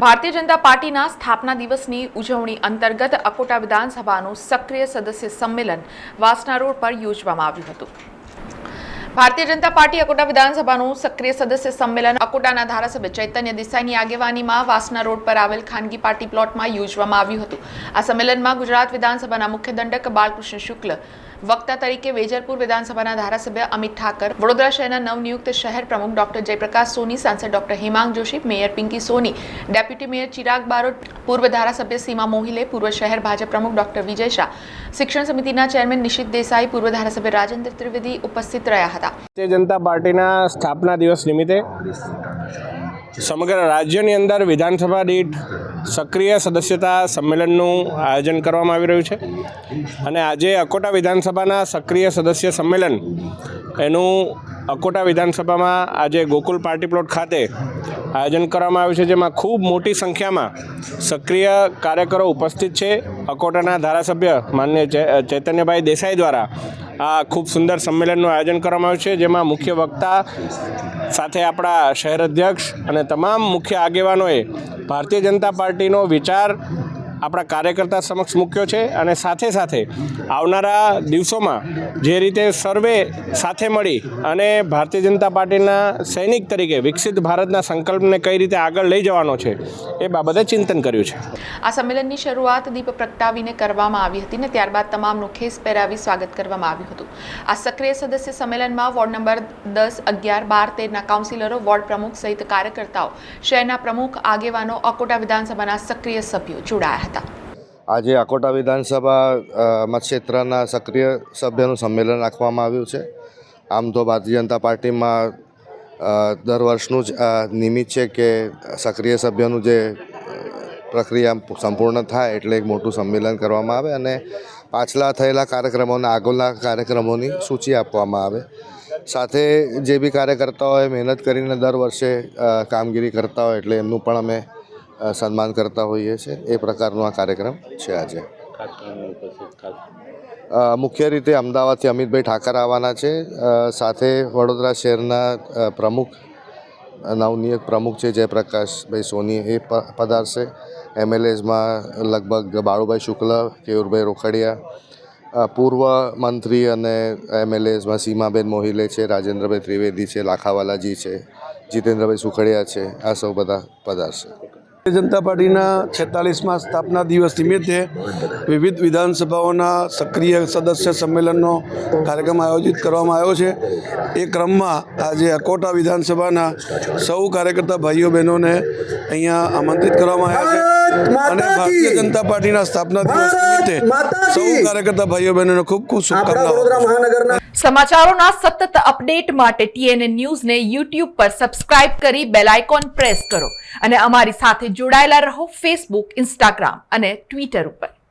ભારતીય જનતા પાર્ટીના સ્થાપના દિવસની ઉજવણી અંતર્ગત અકોટા વિધાનસભાનું સક્રિય સદસ્ય સંમેલન વાસના રોડ પર યોજવામાં આવ્યું હતું. ભારતીય જનતા પાર્ટી અકોટા વિધાનસભાનું સક્રિય સદસ્ય સંમેલન અકોટાના ધારાસભ્ય ચૈતન્ય દેસાઈની આગેવાનીમાં વાસના રોડ પર આવેલ ખાનગી પાર્ટી પ્લોટમાં યોજવામાં આવ્યું હતું. આ સંમેલનમાં ગુજરાત વિધાનસભાના મુખ્ય દંડક બાલકૃષ્ણ શુક્લ વક્તા તરીકે વેજરપુર વિધાનસભાના ધારાસભ્ય અમિત ઠાકર, વડોદરા શહેરના નવનિયુક્ત શહેર પ્રમુખ ડોક્ટર જયપ્રકાશ સોની, સાંસદ doctor Hemang Joshi, mayor Pinky Soni, deputy mayor Chirag Barot, પૂર્વ ધારાસભ્ય સીમા મોહિલે, પૂર્વ શહેર ભાજપ પ્રમુખ ડોક્ટર વિજય શાહ, શિક્ષણ સમિતિના ચેરમેન નિશિત દેસાઈ, પૂર્વ ધારાસભ્ય રાજેન્દ્ર ત્રિવેદી ઉપસ્થિત રહ્યા હતા. ભારતીય જનતા પાર્ટીના સ્થાપના દિવસ નિમિત્તે સમગ્ર રાજ્યની અંદર વિધાનસભા દીઠ સક્રિય સદસ્યતા સંમેલનનું આયોજન કરવામાં આવી રહ્યું છે. અને આજે અકોટા વિધાનસભાના સક્રિય સદસ્ય સંમેલન, એનું અકોટા વિધાનસભામાં આજે ગોકુલ પાર્ટી પ્લોટ ખાતે આયોજન કરવામાં આવ્યું છે, જેમાં ખૂબ મોટી સંખ્યામાં સક્રિય કાર્યકરો ઉપસ્થિત છે. અકોટાના ધારાસભ્ય માન્ય ચૈતન્યભાઈ દેસાઈ દ્વારા આ ખૂબ સુંદર સંમેલનનું આયોજન કરવામાં આવ્યું છે, જેમાં મુખ્ય વક્તા સાથે આપણા શહેર અધ્યક્ષ અને તમામ મુખ્ય આગેવાનોએ ભારતીય જનતા પાર્ટીનો વિચાર આપણા કાર્યકર્તા સમક્ષ મૂક્યો છે અને સાથે સાથે આવનારા દિવસોમાં જે રીતે સર્વે સાથે મળી અને ભારતીય જનતા પાર્ટીના સૈનિક તરીકે વિકસિત ભારતના સંકલ્પને કઈ રીતે આગળ લઈ જવાનો છે એ બાબતે ચિંતન કર્યું છે. આ સંમેલનની શરૂઆત દીપ પ્રગટાવીને કરવામાં આવી હતી ને ત્યારબાદ તમામનું ખેસ પહેરાવી સ્વાગત કરવામાં આવ્યું હતું. આ સક્રિય સદસ્ય સંમેલનમાં વોર્ડ નંબર દસ, અગિયાર, બાર, તેરના કાઉન્સિલરો, વોર્ડ પ્રમુખ સહિત કાર્યકર્તાઓ, શહેરના પ્રમુખ, આગેવાનો, અકોટા વિધાનસભાના સક્રિય સભ્યો જોડાયા હતા. આજે અકોટા વિધાનસભા અ, મતક્ષેત્રના સક્રિય સભ્યનું સંમેલન રાખવામાં આવ્યું છે. આમ તો ભારતીય જનતા પાર્ટીમાં દર વર્ષનું જ નિમિત્ત છે કે સક્રિય સભ્યનું જે પ્રક્રિયા સંપૂર્ણ થાય એટલે એક મોટું સંમેલન કરવામાં આવે અને પાછલા થયેલા કાર્યક્રમોના આગળના કાર્યક્રમોની સૂચિ આપવામાં આવે. સાથે જે બી કાર્યકર્તાઓએ મહેનત કરીને દર વર્ષે કામગીરી કરતા હોય એટલે એમનું પણ અમે સન્માન કરતા હોઈએ છીએ એ પ્રકારનો આ કાર્યક્રમ છે આજે. મુખ્ય રીતે અમદાવાદથી અમિતભાઈ ઠાકર આવવાના છે. સાથે વડોદરા શહેરના પ્રમુખ નવનિયુક્ત પ્રમુખ છે જયપ્રકાશભાઈ સોની એ પધારશે. એમએલએઝમાં લગભગ બાળુભાઈ શુક્લ, કેયુરભાઈ રોખડિયા પૂર્વ મંત્રી અને એમએલએસમાં સીમાબેન મોહિલે છે, રાજેન્દ્રભાઈ ત્રિવેદી છે, લાખાવાલાજી છે, જીતેન્દ્રભાઈ સુખડિયા છે. આ સૌ બધા પધારશે. જનતા પાર્ટીના છેતાલીસમાં સ્થાપના દિવસ નિમિત્તે વિવિધ વિધાનસભાઓના સક્રિય સદસ્ય સંમેલનનો કાર્યક્રમ આયોજિત કરવામાં આવ્યો છે. એ ક્રમમાં આજે અકોટા વિધાનસભાના સૌ કાર્યકર્તા ભાઈઓ બહેનોને અહીંયા આમંત્રિત કરવામાં આવ્યા છે. અને ભારતીય જનતા પાર્ટીના સ્થાપના દિવસ નિમિત્તે સૌ કાર્યકર્તા ભાઈઓ બહેનોને ખૂબ ખૂબ શુભકામનાઓ સમાચારોના સતત અપડેટ માટે ટીએનએ ન્યૂઝને યુટ્યુબ પર સબસ્ક્રાઇબ કરી બેલ આઇકોન પ્રેસ કરો અને અમારી સાથે જોડાયેલા રહો ફેસબુક ઇન્સ્ટાગ્રામ અને ટ્વિટર ઉપર.